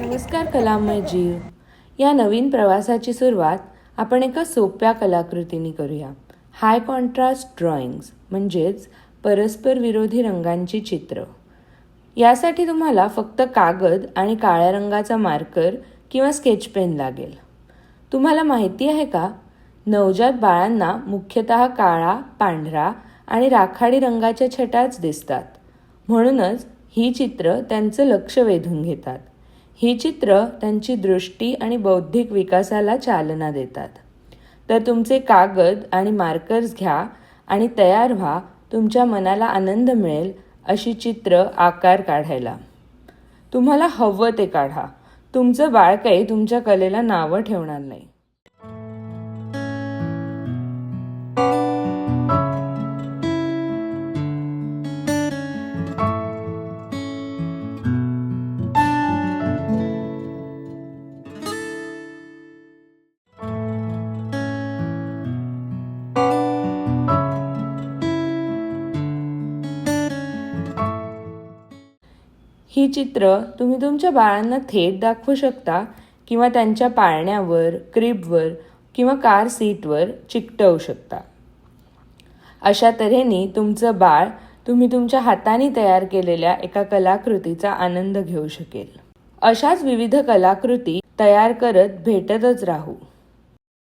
नमस्कार कलामय जीव या नवीन प्रवासाची सुरुवात आपण एका सोप्या कलाकृतीने करूया. हाय कॉन्ट्रास्ट ड्रॉइंग्स म्हणजेच परस्पर विरोधी रंगांची चित्र. यासाठी तुम्हाला फक्त कागद आणि काळ्या रंगाचा मार्कर किंवा स्केच पेन लागेल. तुम्हाला माहिती आहे का? नवजात बाळांना मुख्यतः काळा पांढरा आणि राखाडी रंगाच्या छटाच दिसतात. म्हणूनच ही चित्र त्यांचं लक्ष वेधून घेतात. ही चित्र त्यांची दृष्टी आणि बौद्धिक विकासाला चालना देतात. तर तुमचे कागद आणि मार्कर्स घ्या आणि तयार व्हा तुमच्या मनाला आनंद मिळेल अशी चित्र आकार काढायला. तुम्हाला हवं ते काढा. तुमचं बाळ काही तुमच्या कलेला नावं ठेवणार नाही. ही चित्र तुम्ही तुमच्या बाळांना थेट दाखवू शकता किंवा त्यांच्या पाळण्यावर क्रिबवर किंवा कार सीटवर चिकटवू शकता. अशा तऱ्हेने तुमचं बाळ तुम्ही तुमच्या हाताने तयार केलेल्या एका कलाकृतीचा आनंद घेऊ शकेल. अशाच विविध कलाकृती तयार करत भेटतच राहू.